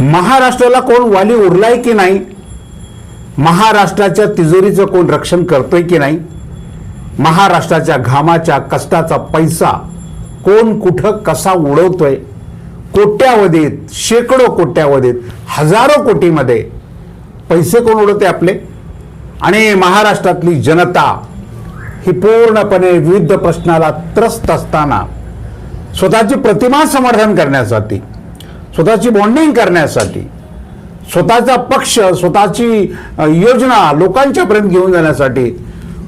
महाराष्ट्राला कोण वाली उरलाय की नाही? महाराष्ट्राच्या तिजोरीचं कोण रक्षण करतोय की नाही? महाराष्ट्राच्या घामाच्या कष्टाचा पैसा कोण कुठं कसा उडवतोय? कोट्यावधीत शेकडो कोट्यावधीत हजारो कोटीमध्ये पैसे कोण उडवते आपले? आणि महाराष्ट्रातली जनता ही पूर्णपणे विविध प्रश्नाला त्रस्त असताना स्वतःची प्रतिमा समर्थन करण्यासाठी स्वतःची बॉन्डिंग करण्यासाठी स्वतःचा पक्ष स्वतःची योजना लोकांच्यापर्यंत घेऊन जाण्यासाठी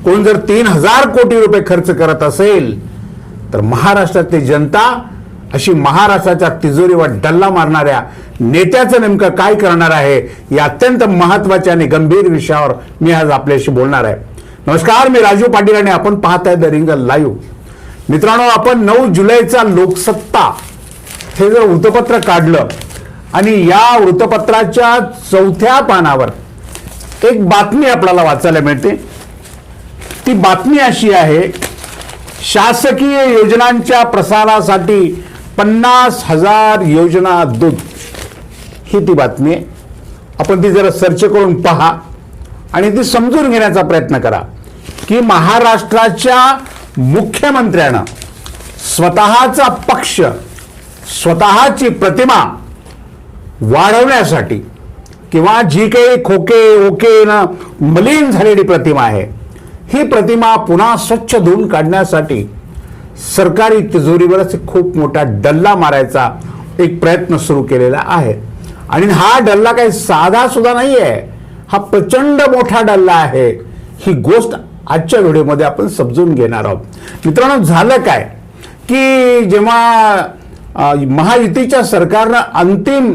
कोण जर तीन हजार कोटी रुपये खर्च करत असेल तर महाराष्ट्रातली जनता अशी महाराष्ट्राच्या तिजोरीवर डल्ला मारणाऱ्या नेत्याचं नेमकं काय करणार आहे या अत्यंत महत्त्वाच्या आणि गंभीर विषयावर मी आज आपल्याशी बोलणार आहे. नमस्कार मी राजू पाटील आणि आपण पाहत आहे द रिंग लाईव्ह. मित्रांनो आपण नऊ जुलैचा लोकसत्ता हे जर वृत्तपत्र काढलं आणि या वृत्तपत्राच्या चौथ्या पानावर एक बातमी आपल्याला वाचायला मिळते. ती बातमी अशी आहे शासकीय योजनांच्या प्रसारासाठी पन्नास हजार योजना दूत ही ती बातमी आहे. आपण ती जरा सर्च करून पहा आणि ती समजून घेण्याचा प्रयत्न करा की महाराष्ट्राच्या मुख्यमंत्र्यानं स्वतःचा पक्ष स्वतःची प्रतिमा वाढवण्यासाठी किंवा जी काही खोके ओके न मलिन झालेली प्रतिमा आहे ही प्रतिमा पुन्हा स्वच्छ धुवून काढण्यासाठी सरकारी तिजोरीवरच खूप मोठा डल्ला मारायचा एक प्रयत्न सुरू केलेला आहे. आणि हा डल्ला काही साधा सुद्धा नाही आहे. हा प्रचंड मोठा डल्ला आहे. ही गोष्ट आजच्या व्हिडिओमध्ये आपण समजून घेणार आहोत. मित्रांनो झालं काय? की जेव्हा महायुतीच्या सरकारनं अंतिम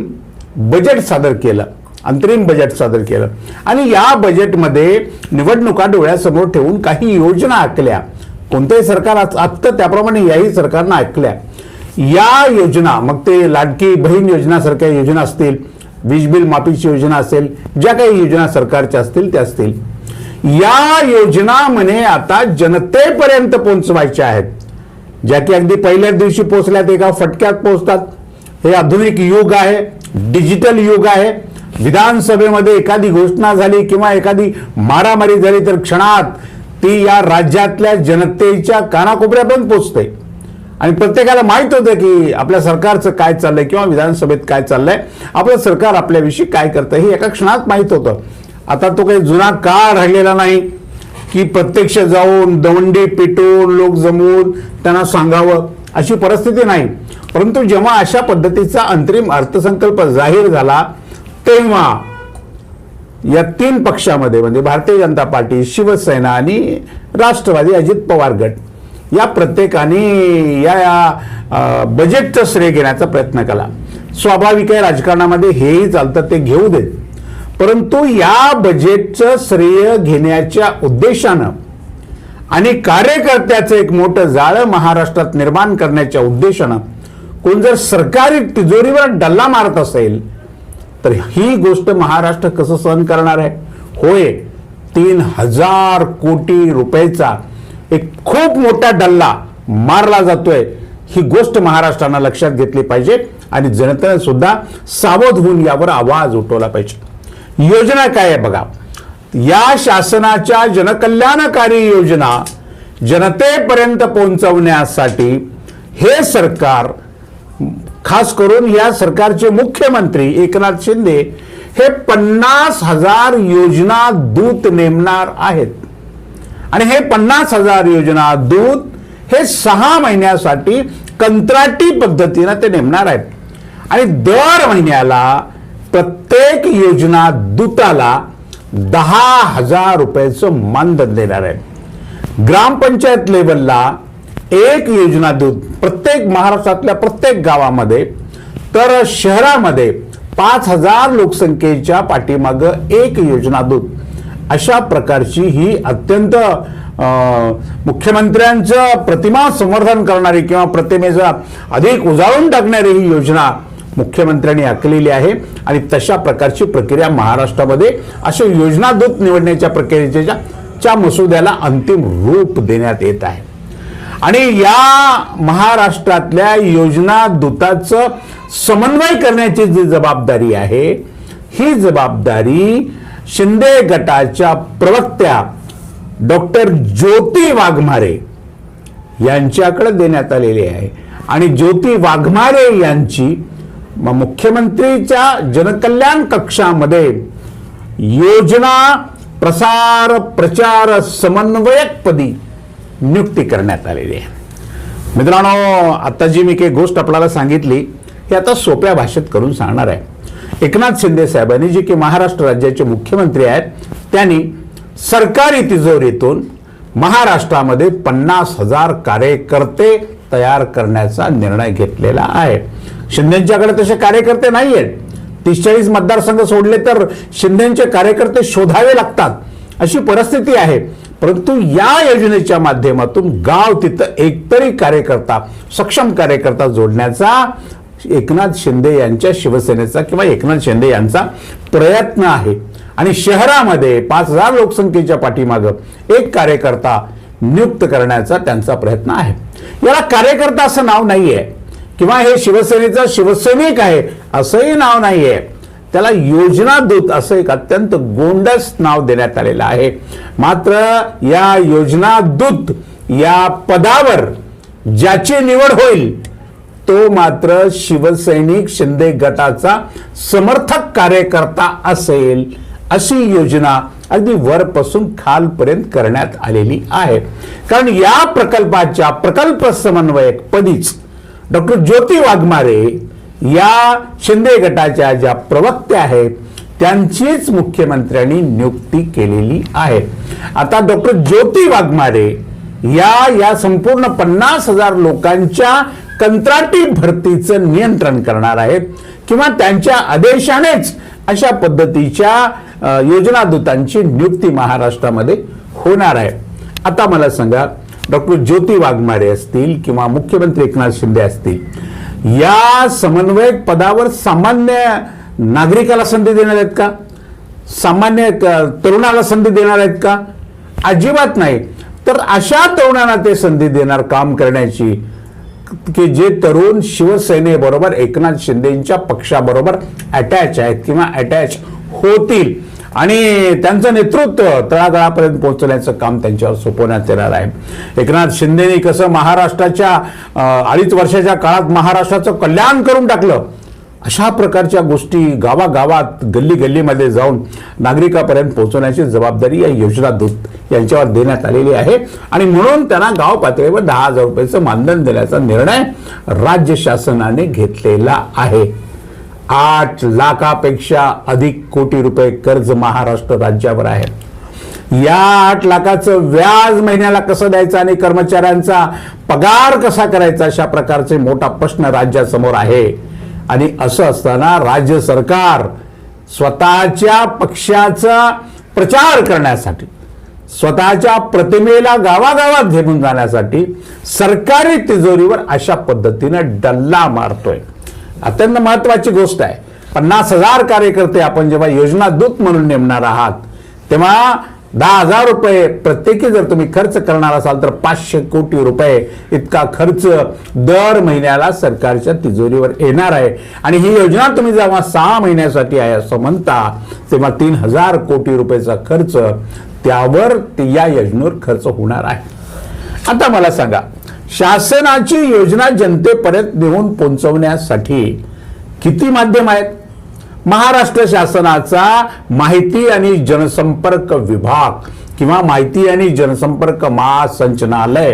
बजेट सादर केलं. अंतरिम बजेट सादर केलं. आणि या बजेटमध्ये निवडणुका डोळ्यासमोर ठेवून काही योजना आखल्या. कोणतंही सरकार आत्ता आखतं त्याप्रमाणे याही सरकारनं ऐकल्या या योजना मग ते लाडकी बहीण योजनासारख्या योजना असतील वीज बिल माफीची योजना असेल ज्या काही योजना सरकारच्या असतील त्या असतील. या योजना म्हणे आता जनतेपर्यंत पोहोचवायच्या आहेत. ज्या की अगदी पहिल्याच दिवशी पोचल्यात एका फटक्यात पोहोचतात. हे आधुनिक युग आहे डिजिटल युग आहे. विधानसभेमध्ये एखादी घोषणा झाली किंवा एखादी मारामारी झाली तर क्षणात ती या राज्यातल्या जनतेच्या कानाकोपऱ्यापर्यंत पोचते. आणि प्रत्येकाला माहीत होतं की आपल्या सरकारचं काय चाललंय किंवा विधानसभेत काय चाललंय. आपलं सरकार आपल्याविषयी काय करतं हे एका क्षणात माहीत होतं. आता तो काही जुना काळ राहिलेला नाही. की प्रत्यक्ष जाऊन दवंडी पेटवून लोक जमवून त्यांना सांगावं अशी परिस्थिती नाही. परंतु जेव्हा अशा पद्धतीचा अंतरिम अर्थसंकल्प जाहीर झाला तेव्हा या तीन पक्षामध्ये म्हणजे भारतीय जनता पार्टी शिवसेना आणि राष्ट्रवादी अजित पवार गट या प्रत्येकाने या या बजेटचं श्रेय घेण्याचा प्रयत्न केला. स्वाभाविक आहे राजकारणामध्ये हेही चालतं ते घेऊ देत. परंतु या बजेटचं श्रेय घेण्याच्या उद्देशानं आणि कार्यकर्त्याचं एक मोठं जाळं महाराष्ट्रात निर्माण करण्याच्या उद्देशानं कोण जर सरकारी तिजोरीवर डल्ला मारत असेल तर ही गोष्ट महाराष्ट्र कसं सहन करणार आहे? होय तीन हजार कोटी रुपयाचा एक खूप मोठा डल्ला मारला जातोय. ही गोष्ट महाराष्ट्रानं लक्षात घेतली पाहिजे आणि जनतेने सुद्धा सावध होऊन यावर आवाज उठवला पाहिजे. योजना काय आहे बघा. या शासनाच्या जनकल्याणकारी योजना जनतेपर्यंत पोहोचवण्यासाठी हे सरकार खास करून या सरकारचे मुख्यमंत्री एकनाथ शिंदे हे पन्नास हजार योजना दूत नेमणार आहेत. आणि हे पन्नास हजार योजना दूत हे सहा महिन्यासाठी कंत्राटी पद्धतीनं ते नेमणार आहेत. आणि दर महिन्याला प्रत्येक योजना दूताला दहा हजार रुपयाचं मानधन देणार आहे ग्रामपंचायत लेवलला एक योजना दूत प्रत्येक महाराष्ट्रातल्या प्रत्येक गावामध्ये तर शहरामध्ये पाच हजार लोकसंख्येच्या पाठीमागं एक योजना दूत अशा प्रकारची ही अत्यंत मुख्यमंत्र्यांचं प्रतिमा संवर्धन करणारी किंवा प्रतिमेचा अधिक उजाळून टाकणारी ही योजना मुख्यमंत्र्यांनी आखलेली आहे आणि तशा प्रकारची प्रक्रिया महाराष्ट्रामध्ये अशा योजनादूत निवडण्याच्या प्रक्रियेच्या च्या मसुद्याला अंतिम रूप देण्यात येत आहे. आणि या महाराष्ट्रातल्या योजना दूताचं समन्वय करण्याची जी जबाबदारी आहे ही जबाबदारी शिंदे गटाच्या प्रवक्त्या डॉक्टर ज्योती वाघमारे यांच्याकडे देण्यात आलेली आहे. आणि ज्योती वाघमारे यांची मग मुख्यमंत्रीच्या जनकल्याण कक्षामध्ये योजना प्रसार प्रचार समन्वयकपदी नियुक्ती करण्यात आलेली आहे. मित्रांनो आता जी मी काही गोष्ट आपल्याला सांगितली हे आता सोप्या भाषेत करून सांगणार आहे. एकनाथ शिंदे साहेबांनी जे की महाराष्ट्र राज्याचे मुख्यमंत्री आहेत त्यांनी सरकारी तिजोरीतून महाराष्ट्रामध्ये पन्नास हजार कार्यकर्ते तयार करण्याचा निर्णय घेतलेला आहे. शिंदेच्याकडे तसे कार्यकर्ते नाही आहेत तीस चाळीस मतदारसंघ सोडले तर शिंदेचे कार्यकर्ते शोधावे लागतात. अशी परिस्थिती आहे. परंतु या योजनेच्या माध्यमातून गाव तिथं एकतरी कार्यकर्ता सक्षम कार्यकर्ता जोडण्याचा एकनाथ शिंदे यांच्या शिवसेनेचा किंवा एकनाथ शिंदे यांचा प्रयत्न आहे. आणि शहरामध्ये पाच हजार लोकसंख्येच्या पाठीमागं एक कार्यकर्ता नियुक्त करण्याचा त्यांचा प्रयत्न आहे. याला कार्यकर्ता असं नाव नाही आहे किंवा हे शिवसेनेचा शिवसैनिक आहे असंही नाव नाहीये. त्याला योजना दूत असं एक अत्यंत गोंडस नाव देण्यात आलेलं आहे. मात्र या योजना दूत या पदावर ज्याची निवड होईल तो मात्र शिवसैनिक शिंदे गटाचा समर्थक कार्यकर्ता असेल अशी योजना अगदी वरपासून खालपर्यंत करण्यात आलेली आहे. कारण या प्रकल्पाच्या प्रकल्प समन्वयक पदीच डॉक्टर ज्योती वाघमारे या शिंदे गटाच्या ज्या प्रवक्त्या आहेत त्यांचीच मुख्यमंत्र्यांनी नियुक्ती केलेली आहे. आता डॉक्टर ज्योती वाघमारे या या संपूर्ण पन्नास हजार लोकांच्या कंत्राटी भरतीचं नियंत्रण करणार आहेत किंवा त्यांच्या आदेशानेच अशा पद्धतीच्या योजनादूतांची नियुक्ती महाराष्ट्रामध्ये होणार आहे. आता मला सांगा डॉक्टर ज्योती वाघमारे असतील किंवा मुख्यमंत्री एकनाथ शिंदे असतील या समन्वयक पदावर सामान्य नागरिकाला संधी देणार आहेत का? सामान्य तरुणाला संधी देणार आहेत का? अजिबात नाही. तर अशा तरुणांना ते संधी देणार काम करण्याची की जे तरुण शिवसेनेबरोबर एकनाथ शिंदेच्या पक्षाबरोबर अटॅच आहेत किंवा अटॅच होतील. आणि त्यांचं नेतृत्व तळागाळापर्यंत पोहोचण्याचं काम त्यांच्यावर सोपवण्यात येणार आहे. एकनाथ शिंदेनी कसं महाराष्ट्राच्या अडीच वर्षाच्या काळात महाराष्ट्राचं कल्याण करून टाकलं अशा प्रकारच्या गोष्टी गावागावात गल्ली गल्लीमध्ये जाऊन नागरिकापर्यंत पोहोचवण्याची जबाबदारी या योजना दूत यांच्यावर देण्यात आलेली आहे. आणि म्हणून त्यांना गाव पातळीवर दहा हजार रुपयाचं मानधन देण्याचा निर्णय राज्य शासनाने घेतलेला आहे. आठ लाखापेक्षा अधिक कोटी रुपये कर्ज महाराष्ट्र राज्यावर आहे या आठ लाखाचं व्याज महिन्याला कसं द्यायचं आणि कर्मचाऱ्यांचा पगार कसा करायचा अशा प्रकारचे मोठा प्रश्न राज्यासमोर आहे. आणि असं असताना राज्य सरकार स्वतःच्या पक्षाचा प्रचार करण्यासाठी स्वतःच्या प्रतिमेला गावागावात घेऊन जाण्यासाठी सरकारी तिजोरीवर अशा पद्धतीनं डल्ला मारतोय. अत्यंत महत्वाची गोष्ट आहे. पन्नास हजार कार्यकर्ते आपण जेव्हा योजना दूत म्हणून नेमणार आहात तेव्हा दहा हजार रुपये प्रत्येकी जर तुम्ही खर्च करणार असाल तर पाचशे कोटी रुपये इतका खर्च दर महिन्याला सरकारच्या तिजोरीवर येणार आहे. आणि ही योजना तुम्ही जेव्हा सहा महिन्यासाठी आहे असं म्हणता तेव्हा तीन हजार कोटी रुपयेचा खर्च त्यावर या योजनेवर खर्च होणार आहे. आता मला सांगा शासनाची योजना जनतेपर्यंत नेऊन पोहोचवण्यासाठी किती माध्यम आहेत? महाराष्ट्र शासनाचा माहिती आणि जनसंपर्क विभाग किंवा माहिती आणि जनसंपर्क महासंचनालय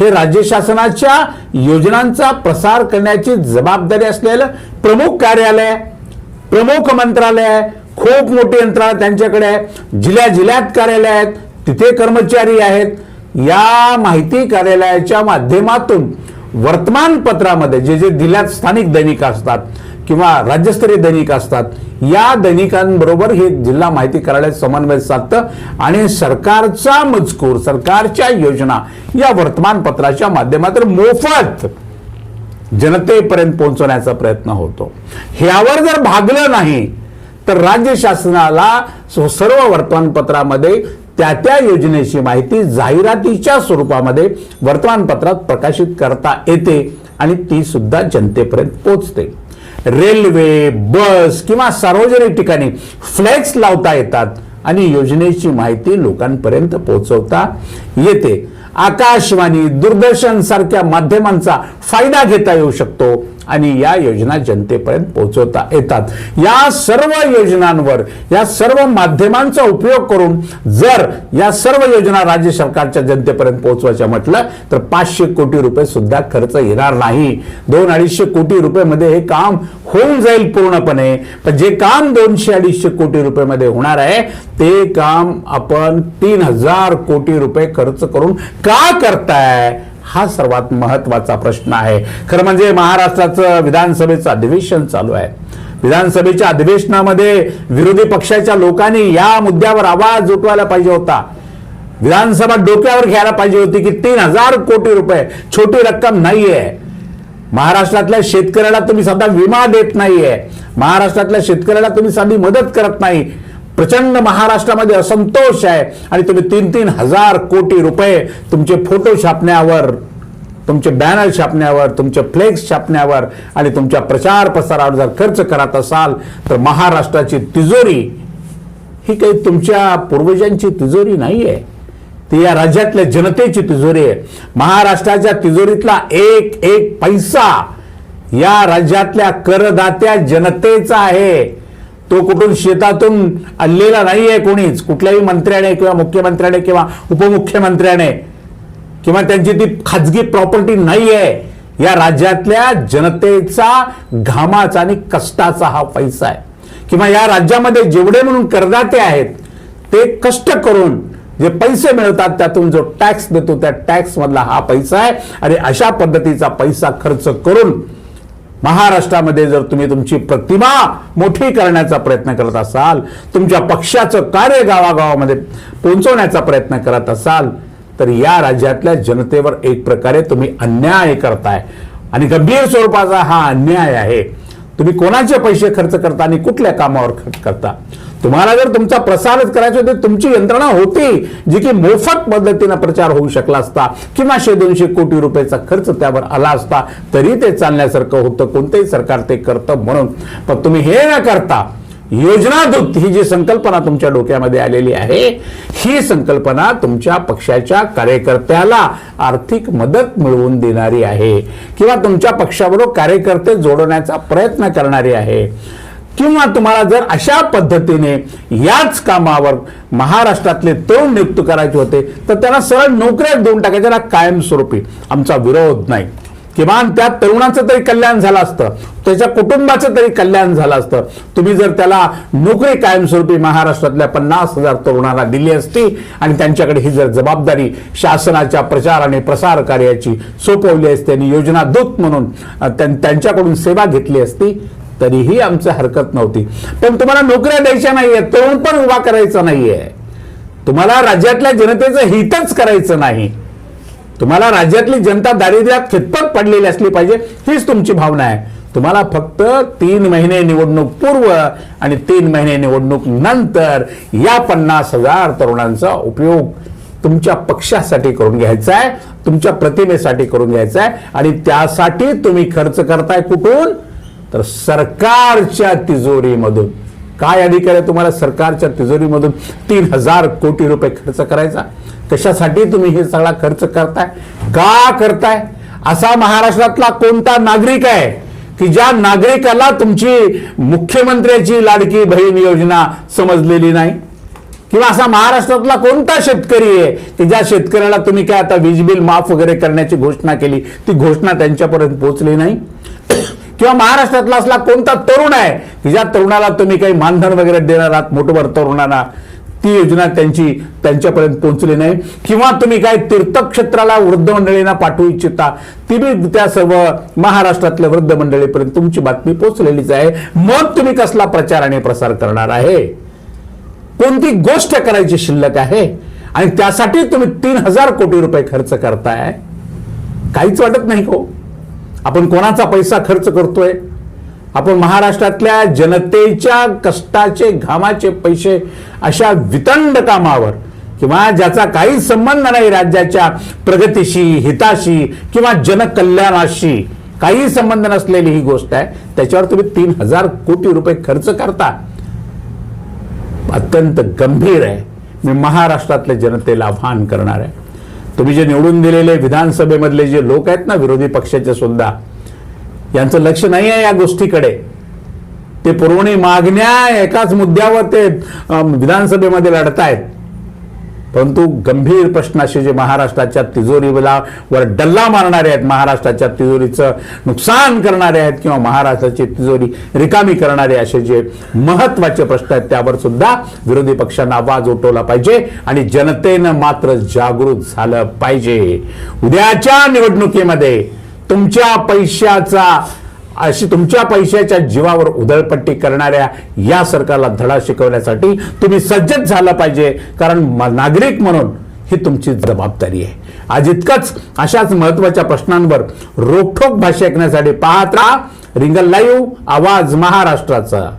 हे राज्य शासनाच्या योजनांचा प्रसार करण्याची जबाबदारी असलेलं प्रमुख कार्यालय प्रमुख मंत्रालय आहे खूप मोठी यंत्रणा त्यांच्याकडे आहे. जिल्ह्या जिल्ह्यात कार्यालय आहेत तिथे कर्मचारी आहेत. या माहिती कार्यालयाच्या माध्यमातून वर्तमानपत्रामध्ये जे जे जिल्ह्यात स्थानिक दैनिक असतात किंवा राज्यस्तरीय दैनिक असतात या दैनिकांबरोबर हे जिल्हा माहिती कार्यालय समन्वय साधतं आणि सरकारचा मजकूर सरकारच्या योजना या वर्तमानपत्राच्या माध्यमातून मोफत जनतेपर्यंत पोहोचवण्याचा प्रयत्न होतो. ह्यावर जर भागलं नाही तर राज्य शासनाला सर्व वर्तमानपत्रामध्ये त्या त्या योजनेची माहिती जाहिरातीच्या स्वरूपामध्ये वर्तमानपत्रात प्रकाशित करता येते आणि ती सुद्धा जनतेपर्यंत पोचते. रेल्वे बस किंवा सार्वजनिक ठिकाणी फ्लेक्स लावता येतात आणि योजनेची माहिती लोकांपर्यंत पोहोचवता येते. आकाशवाणी दूरदर्शन सारख्या माध्यमांचा फायदा घेता येऊ शकतो. आणि या योजना जनतेपर्यंत पोहोचवता येतात. या सर्व योजनांवर या सर्व माध्यमांचा उपयोग करून जर या सर्व योजना राज्य सरकारच्या जनतेपर्यंत पोहोचवायच्या म्हटलं तर पाचशे कोटी रुपये सुद्धा खर्च येणार नाही. दोन अडीचशे कोटी रुपयेमध्ये हे काम होऊन जाईल पूर्णपणे. पण जे काम दोनशे अडीचशे कोटी रुपयेमध्ये होणार आहे ते काम आपण तीन हजार कोटी रुपये खर्च करून का करताय? हा सर्वात महत्त्वाचा प्रश्न आहे. खरं म्हणजे महाराष्ट्राचं विधानसभेचं अधिवेशन चालू आहे. विधानसभेच्या अधिवेशनामध्ये विरोधी पक्षाच्या लोकांनी या मुद्द्यावर आवाज उठवायला पाहिजे होता. विधानसभा डोक्यावर घ्यायला पाहिजे होती की तीन हजार कोटी रुपये छोटी रक्कम नाहीये. महाराष्ट्रातल्या शेतकऱ्याला तुम्ही साधा विमा देत नाहीये. महाराष्ट्रातल्या शेतकऱ्याला तुम्ही साधी मदत करत नाही. प्रचंड महाराष्ट्रामध्ये असंतोष आहे. आणि तुम्ही तीन तीन हजार कोटी रुपये तुमचे फोटो छापण्यावर तुमचे बॅनर छापण्यावर तुमचे फ्लेक्स छापण्यावर आणि तुमच्या प्रचार प्रसारावर जर खर्च करत असाल तर महाराष्ट्राची तिजोरी ही काही तुमच्या पूर्वजांची तिजोरी नाही आहे ती या राज्यातल्या जनतेची तिजोरी आहे. महाराष्ट्राच्या तिजोरीतला एक एक पैसा या राज्यातल्या करदात्या जनतेचा आहे. तो कुठून शेतातून आणलेला नाहीये कोणीच कुठल्याही मंत्र्याने किंवा मुख्यमंत्र्याने किंवा उपमुख्यमंत्र्याने किंवा त्यांची ती खाजगी प्रॉपर्टी नाहीये. या राज्यातल्या जनतेचा घामाचा आणि कष्टाचा हा पैसा आहे. किंवा या राज्यामध्ये जेवढे म्हणून करदाते आहेत ते कष्ट करून जे पैसे मिळतात त्यातून जो टॅक्स देतो त्या टॅक्स मधला हा पैसा आहे. आणि अशा पद्धतीचा पैसा खर्च करून महाराष्ट्रामध्ये जर तुम्ही तुमची प्रतिमा मोठी करण्याचा प्रयत्न करत असाल तुमच्या पक्षाचं कार्य गावागावामध्ये पोहोचवण्याचा प्रयत्न करत असाल तर या राज्यातल्या जनतेवर एक प्रकारे तुम्ही अन्याय करताय. आणि गंभीर स्वरूपाचा हा अन्याय आहे. तुम्ही कोणाचे पैसे खर्च करता आणि कुठल्या कामावर खर्च करता? तुम्हाला जर तुमचा प्रसारच करायचा तर तुमची यंत्रणा होती जी की मोफत पद्धतीनं प्रचार होऊ शकला असता किंवा शे दोनशे कोटी रुपयाचा खर्च त्यावर आला असता तरी ते चालण्यासारखं होतं कोणतंही सरकार ते करतं म्हणून. पण तुम्ही हे न करता योजनादूत ही जी संकल्पना तुमच्या डोक्यामध्ये आलेली आहे ही संकल्पना तुमच्या पक्षाच्या कार्यकर्त्याला आर्थिक मदत मिळवून देणारी आहे किंवा तुमच्या पक्षाबरोबर कार्यकर्ते जोडण्याचा प्रयत्न करणारी आहे. किंवा तुम्हाला जर अशा पद्धतीने याच कामावर महाराष्ट्रातले तरुण नियुक्त करायचे होते तर त्यांना सरळ नोकऱ्या देऊन टाकायच्या ना कायमस्वरूपी. आमचा विरोध नाही. किमान त्या तरुणाचं तरी कल्याण झालं असतं त्याच्या कुटुंबाचं तरी कल्याण झालं असतं. तुम्ही जर त्याला नोकरी कायमस्वरूपी महाराष्ट्रातल्या पन्नास हजार तरुणांना दिली असती आणि त्यांच्याकडे ही जर जबाबदारी शासनाच्या प्रचार आणि प्रसार कार्याची सोपवली असती आणि योजनादूत म्हणून त्यांच्याकडून सेवा घेतली असती तरीही आमचं हरकत नव्हती. पण तुम्हाला नोकऱ्या द्यायच्या नाहीये तरुण पण उभा करायचा नाहीये. तुम्हाला राज्यातल्या जनतेचं हितच करायचं नाही. तुम्हाला राज्यातली जनता दारिद्र्यात खितपत पडलेली असली पाहिजे हीच तुमची भावना आहे. तुम्हाला फक्त तीन महिने निवडणूक पूर्व आणि तीन महिने निवडणूक नंतर या पन्नास हजार तरुणांचा उपयोग तुमच्या पक्षासाठी करून घ्यायचा आहे तुमच्या प्रतिमेसाठी करून घ्यायचा आहे आणि त्यासाठी तुम्ही खर्च करताय कुठून? तर सरकारच्या तिजोरीमधून. काय अधिकार आहे तुम्हाला सरकारच्या तिजोरीमधून? तीन हजार कोटी रुपये खर्च करायचा. कशासाठी तुम्ही हे सगळा खर्च करताय? का करताय? असा महाराष्ट्रातला कोणता नागरिक आहे की ज्या नागरिकाला तुमची मुख्यमंत्र्याची लाडकी बहीण योजना समजलेली नाही? किंवा असा महाराष्ट्रातला कोणता शेतकरी आहे की ज्या शेतकऱ्याला तुम्ही काय आता वीज बिल माफ वगैरे करण्याची घोषणा केली ती घोषणा त्यांच्यापर्यंत पोहोचली नाही? किंवा महाराष्ट्रातला असला कोणता तरुण आहे की ज्या तरुणाला तुम्ही काही मानधन वगैरे देणार आहात मोठभर तरुणांना? ती योजना त्यांची त्यांच्यापर्यंत पोहोचली नाही. किंवा तुम्ही काय तीर्थक्षेत्राला वृद्ध मंडळींना पाठवू इच्छिता ती बी त्या सर्व महाराष्ट्रातल्या वृद्ध मंडळीपर्यंत तुमची बातमी पोहोचलेलीच आहे. मग तुम्ही कसला प्रचार आणि प्रसार करणार आहे? कोणती गोष्ट करायची शिल्लक आहे? आणि त्यासाठी तुम्ही तीन हजार कोटी रुपये खर्च करताय. काहीच वाटत नाही हो. आपण कोणाचा पैसा खर्च करतोय? आपण महाराष्ट्रातल्या जनतेच्या कष्टाचे घामाचे पैसे अशा वितंड कामावर किंवा ज्याचा काहीच संबंध नाही राज्याच्या प्रगतीशी हिताशी किंवा जनकल्याणाशी काही संबंध नसलेली ही गोष्ट आहे. त्याच्यावर तुम्ही तीन हजार कोटी रुपये खर्च करता. अत्यंत गंभीर आहे. मी महाराष्ट्रातल्या जनतेला आव्हान करणार आहे. तुम्ही जे निवडून दिलेले विधानसभेमधले जे लोक आहेत ना विरोधी पक्षाचे सुद्धा यांचं लक्ष नाही आहे या गोष्टीकडे. ते पुरवणी मागण्या एकाच मुद्द्यावर ते विधानसभेमध्ये विधानसभेमध्ये लढतायत. परंतु गंभीर प्रश्नाशी जे महाराष्ट्राच्या तिजोरीला वर डल्ला मारणारे आहेत महाराष्ट्राच्या तिजोरीचं नुकसान करणारे आहेत किंवा महाराष्ट्राची तिजोरी रिकामी करणारे असे जे महत्त्वाचे प्रश्न आहेत त्यावर सुद्धा विरोधी पक्षांना आवाज उठवला पाहिजे आणि जनतेनं मात्र जागृत झालं पाहिजे. उद्याच्या निवडणुकीमध्ये तुमच्या पैशाचा अशी तुमच्या पैशाच्या जीवावर उधळपट्टी करणाऱ्या या सरकारला धडा शिकवण्यासाठी तुम्ही सज्जच झालं पाहिजे. कारण म- नागरिक म्हणून ही तुमची जबाबदारी आहे. आज इतकंच अशाच महत्त्वाच्या प्रश्नांवर रोखोक भाषा ऐकण्यासाठी पाहत राहा. रिंगल लाईव्ह आवाज महाराष्ट्राचा.